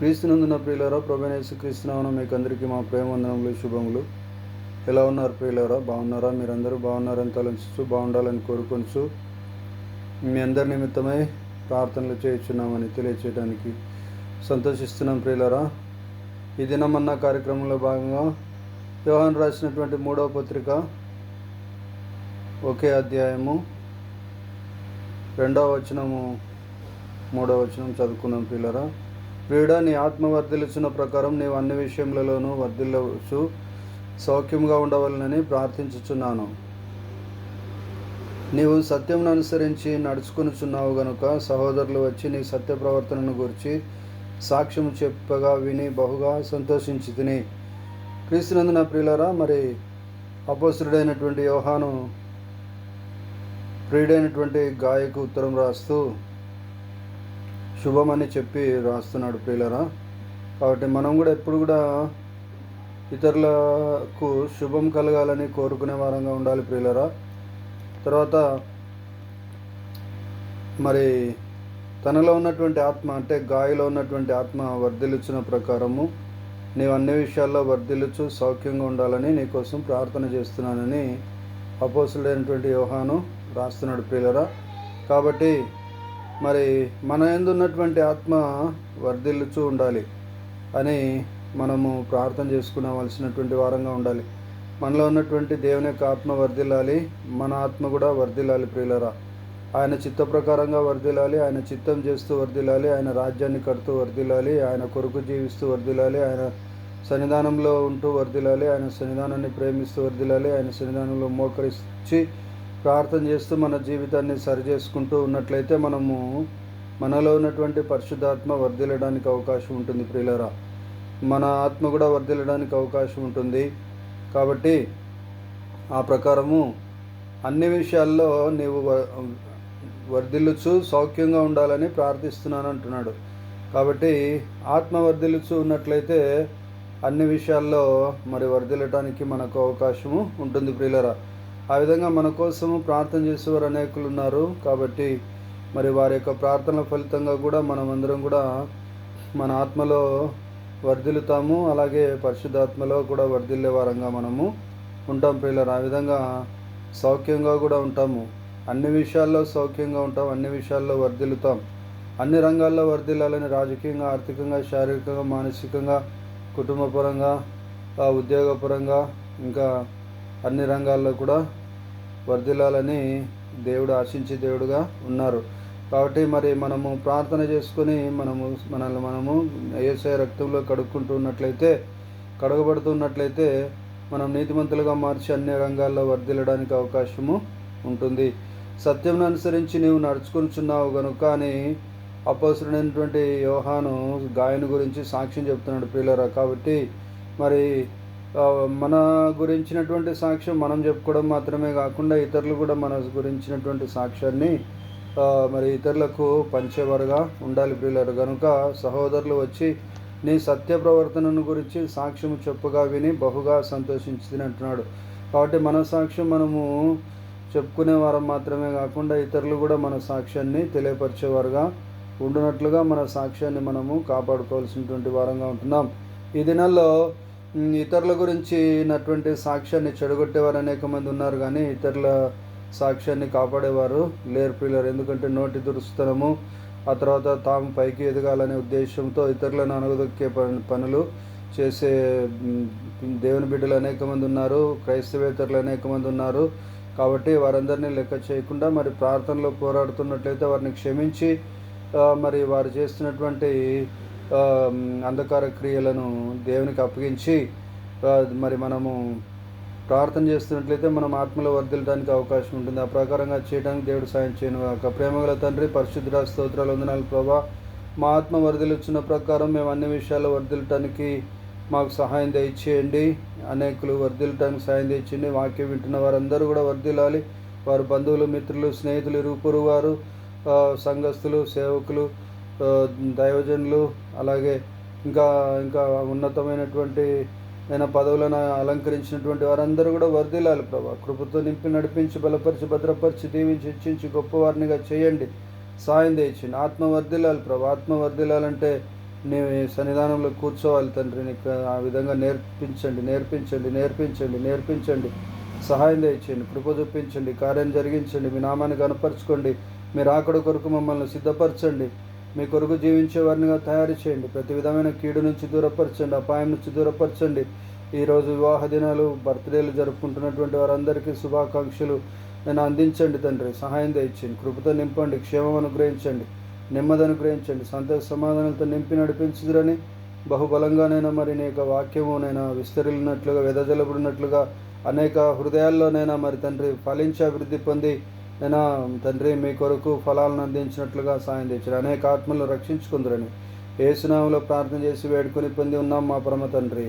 క్రీస్తునందున ప్రియులరా ప్రభనేసి క్రీస్తునామన మీకు అందరికీ మా ప్రేమ వందనములు శుభములు. ఎలా ఉన్నారు ప్రియులరా? బాగున్నారా? మీరందరూ బాగున్నారని తలంచు బాగుండాలని కోరుకొనుచు మీ అందరి నిమిత్తమై ప్రార్థనలు చేయించున్నామని తెలియచేయడానికి సంతోషిస్తున్నాం ప్రియులరా. ఈ దినమన్న కార్యక్రమంలో భాగంగా వ్యవహారం రాసినటువంటి మూడవ పత్రిక ఒకే అధ్యాయము రెండవ వచనము మూడవ వచనం చదువుకున్నాం పిల్లరా ప్రియుడా నీ ఆత్మ వర్ధిల్చున్న ప్రకారం నీవు అన్ని విషయములలోనూ వర్ధిల్లవచ్చు. సౌఖ్యంగా ఉండవలనని ప్రార్థించుచున్నాను. నీవు సత్యంను అనుసరించి నడుచుకునిచున్నావు గనుక సహోదరులు వచ్చి నీ సత్య ప్రవర్తనను గురించి సాక్ష్యం చెప్పగా విని బహుగా సంతోషించి తిని. క్రీస్తునందున ప్రియులరా మరి అపోసురుడైనటువంటి యోహాను ప్రియుడైనటువంటి గాయకు ఉత్తరం రాస్తూ శుభమని చెప్పి రాస్తున్నాడు ప్రియులరా. కాబట్టి మనం కూడా ఎప్పుడు కూడా ఇతరులకు శుభం కలగాలని కోరుకునే వారంగా ఉండాలి ప్రియులరా. తర్వాత మరి తనలో ఉన్నటువంటి ఆత్మ అంటే గాయలో ఉన్నటువంటి ఆత్మ వర్ధిల్లుచున్న ప్రకారము నీవు అన్ని విషయాల్లో వర్ధిల్లుచు సౌఖ్యంగా ఉండాలని నీకోసం ప్రార్థన చేస్తున్నానని అపోసుడైనటువంటి యోహాను రాస్తున్నాడు ప్రియులరా. కాబట్టి మరి మన ఎందున్నటువంటి ఆత్మ వర్ధిల్లుచూ ఉండాలి అని మనము ప్రార్థన చేసుకునవలసినటువంటి వారంగా ఉండాలి. మనలో ఉన్నటువంటి దేవుని యొక్క ఆత్మ వర్ధిల్లాలి. మన ఆత్మ కూడా వర్ధిల్లాలి ప్రియులరా. ఆయన చిత్త ప్రకారంగా వర్ధిల్లాలి. ఆయన చిత్తం చేస్తూ వర్ధిల్లాలి. ఆయన రాజ్యాన్ని కడుతూ వర్ధిల్లాలి. ఆయన కొరకు జీవిస్తూ వర్ధిల్లాలి. ఆయన సన్నిధానంలో ఉంటూ వర్ధిల్లాలి. ఆయన సన్నిధానాన్ని ప్రేమిస్తూ వర్ధిల్లాలి. ఆయన సన్నిధానంలో మోకరించి ప్రార్థన చేస్తూ మన జీవితాన్ని సరి చేసుకుంటూ ఉన్నట్లయితే మనము మనలో ఉన్నటువంటి పరిశుద్ధాత్మ వర్ధిల్లడానికి అవకాశం ఉంటుంది ప్రియులరా. మన ఆత్మ కూడా వర్ధిల్లడానికి అవకాశం ఉంటుంది. కాబట్టి ఆ ప్రకారము అన్ని విషయాల్లో నీవు వర్ధిల్లుచు సౌఖ్యంగా ఉండాలని ప్రార్థిస్తున్నాను అంటున్నాడు. కాబట్టి ఆత్మ వర్ధిల్లుచు ఉన్నట్లయితే అన్ని విషయాల్లో మరి వర్ధిల్లటానికి మనకు అవకాశము ఉంటుంది ప్రియులరా. ఆ విధంగా మన కోసము ప్రార్థన చేసేవారు అనేకులు ఉన్నారు. కాబట్టి మరి వారి యొక్క ప్రార్థనల ఫలితంగా కూడా మనమందరం కూడా మన ఆత్మలో వర్ధిల్లుతాము. అలాగే పరిశుద్ధాత్మలో కూడా వర్ధిల్లే వారంగా మనము ఉంటాం పిల్లలు ఆ విధంగా సౌఖ్యంగా కూడా ఉంటాము. అన్ని విషయాల్లో సౌఖ్యంగా ఉంటాం అన్ని విషయాల్లో వర్ధిల్లుతాం. అన్ని రంగాల్లో వర్ధిల్లాలని రాజకీయంగా ఆర్థికంగా శారీరకంగా మానసికంగా కుటుంబపరంగా ఉద్యోగపరంగా ఇంకా అన్ని రంగాల్లో కూడా వర్ధిల్లాలని దేవుడు ఆశించే దేవుడుగా ఉన్నారు. కాబట్టి మరి మనము ప్రార్థన చేసుకొని మనము మనల్ని మనము ఏసఐ రక్తంలో కడుక్కుంటూ ఉన్నట్లయితే కడగబడుతున్నట్లయితే మనం నీతిమంతులుగా మార్చి అన్ని రంగాల్లో వర్ధిల్లడానికి అవకాశము ఉంటుంది. సత్యంను అనుసరించి నీవు నడుచుకుంటున్నావు కనుక అని అపసరుడైనటువంటి యోహాను గాయను గురించి సాక్ష్యం చెప్తున్నాడు ప్రియులరా. కాబట్టి మరి మన గురించినటువంటి సాక్ష్యం మనం చెప్పుకోవడం మాత్రమే కాకుండా ఇతరులు కూడా మన గురించినటువంటి సాక్ష్యాన్ని మరి ఇతరులకు పంచేవారుగా ఉండాలి ప్రియులారు. కనుక సహోదరులు వచ్చి నీ సత్య ప్రవర్తనను గురించి సాక్ష్యం చెప్పుగా విని బహుగా సంతోషించినట్టున్నాడు. కాబట్టి మన సాక్ష్యం మనము చెప్పుకునే వారం మాత్రమే కాకుండా ఇతరులు కూడా మన సాక్ష్యాన్ని తెలియపరిచేవారుగా ఉండునట్లుగా మన సాక్ష్యాన్ని మనము కాపాడుకోవాల్సినటువంటి వారంగా ఉంటున్నాం. ఈ దినాల్లో ఇతరుల గురించి నటువంటి సాక్ష్యాన్ని చెడగొట్టేవారు అనేక మంది ఉన్నారు కానీ ఇతరుల సాక్ష్యాన్ని కాపాడేవారు లేరు పిల్లలు. ఎందుకంటే నోటి దురుస్తనము ఆ తర్వాత తాము పైకి ఎదగాలనే ఉద్దేశంతో ఇతరులను అనగదొక్కే పనులు చేసే దేవుని బిడ్డలు అనేక మంది ఉన్నారు క్రైస్తవేతరులు అనేక మంది ఉన్నారు. కాబట్టి వారందరినీ లెక్క చేయకుండా మరి ప్రార్థనలో పోరాడుతున్నట్లయితే వారిని క్షమించి మరి వారు చేస్తున్నటువంటి అంధకార క్రియలను దేవునికి అప్పగించి మరి మనము ప్రార్థన చేస్తున్నట్లయితే మనం ఆత్మలో వర్దిల్లడానికి అవకాశం ఉంటుంది. ఆ ప్రకారంగా చేయడానికి దేవుడు సాయం చేయను కాక ప్రేమగల తండ్రి పరిశుద్ధ స్తోత్రాలు వందనాలు ప్రభా. మా ఆత్మ వరదలుచున్న ప్రకారం మేము అన్ని విషయాల్లో వర్దిల్లటానికి మాకు సహాయం దయచేయండి. అనేకులు వర్దిల్లటానికి సహాయం తెచ్చింది వాక్యం వింటున్న వారందరూ కూడా వర్దిలాలి వారు బంధువులు మిత్రులు స్నేహితులు ఇరుపురు వారు సంఘస్థులు సేవకులు దైవజనులు అలాగే ఇంకా ఇంకా ఉన్నతమైనటువంటి ఆయన పదవులను అలంకరించినటువంటి వారందరూ కూడా వర్ధిల్లాలి ప్రభా. కృపతో నింపి నడిపించి బలపరిచి భద్రపరిచి దీవించి హెచ్చించి గొప్పవారినిగా చేయండి. సాయం తెచ్చింది ఆత్మ వర్ధిల్లాలి ప్రభా. ఆత్మ వర్ధిల్లాలంటే నీ సన్నిధానంలో కూర్చోవాలి తండ్రి. నీకు ఆ విధంగా నేర్పించండి నేర్పించండి నేర్పించండి నేర్పించండి. సహాయం తెచ్చండి కృప చూపించండి కార్యం జరిగించండి. మీ నామాన్ని కనపరచుకోండి మీరు ఆకడ కొరకు మమ్మల్ని సిద్ధపరచండి. మీ కొరకు జీవించే వారినిగా తయారు చేయండి. ప్రతి విధమైన కీడు నుంచి దూరపరచండి అపాయం నుంచి దూరపరచండి. ఈరోజు వివాహ దినాలు బర్త్డేలు జరుపుకుంటున్నటువంటి వారందరికీ శుభాకాంక్షలు. నేను అందించండి తండ్రి. సహాయం దయచేయండి. కృపతో నింపండి. క్షేమం అనుగ్రహించండి. నెమ్మది అనుగ్రహించండి. సంతోష సమాధానాలతో నింపి నడిపించుదురని బహుబలంగానైనా మరి నీ యొక్క వాక్యము నైనా విస్తరిల్లినట్లుగా వెదజలబడినట్లుగా అనేక హృదయాల్లోనైనా మరి తండ్రి ఫలించి అభివృద్ధి పొంది అయినా తండ్రి మీ కొరకు ఫలాలను అందించినట్లుగా సాయం తెచ్చారు అనేక ఆత్మలను రక్షించుకుందరని ఏసునామంలో ప్రార్థన చేసి వేడుకొని పొంది ఉన్నాం మా పరమ తండ్రి.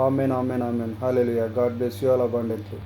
Amen amen amen. Hallelujah God bless you all abundantly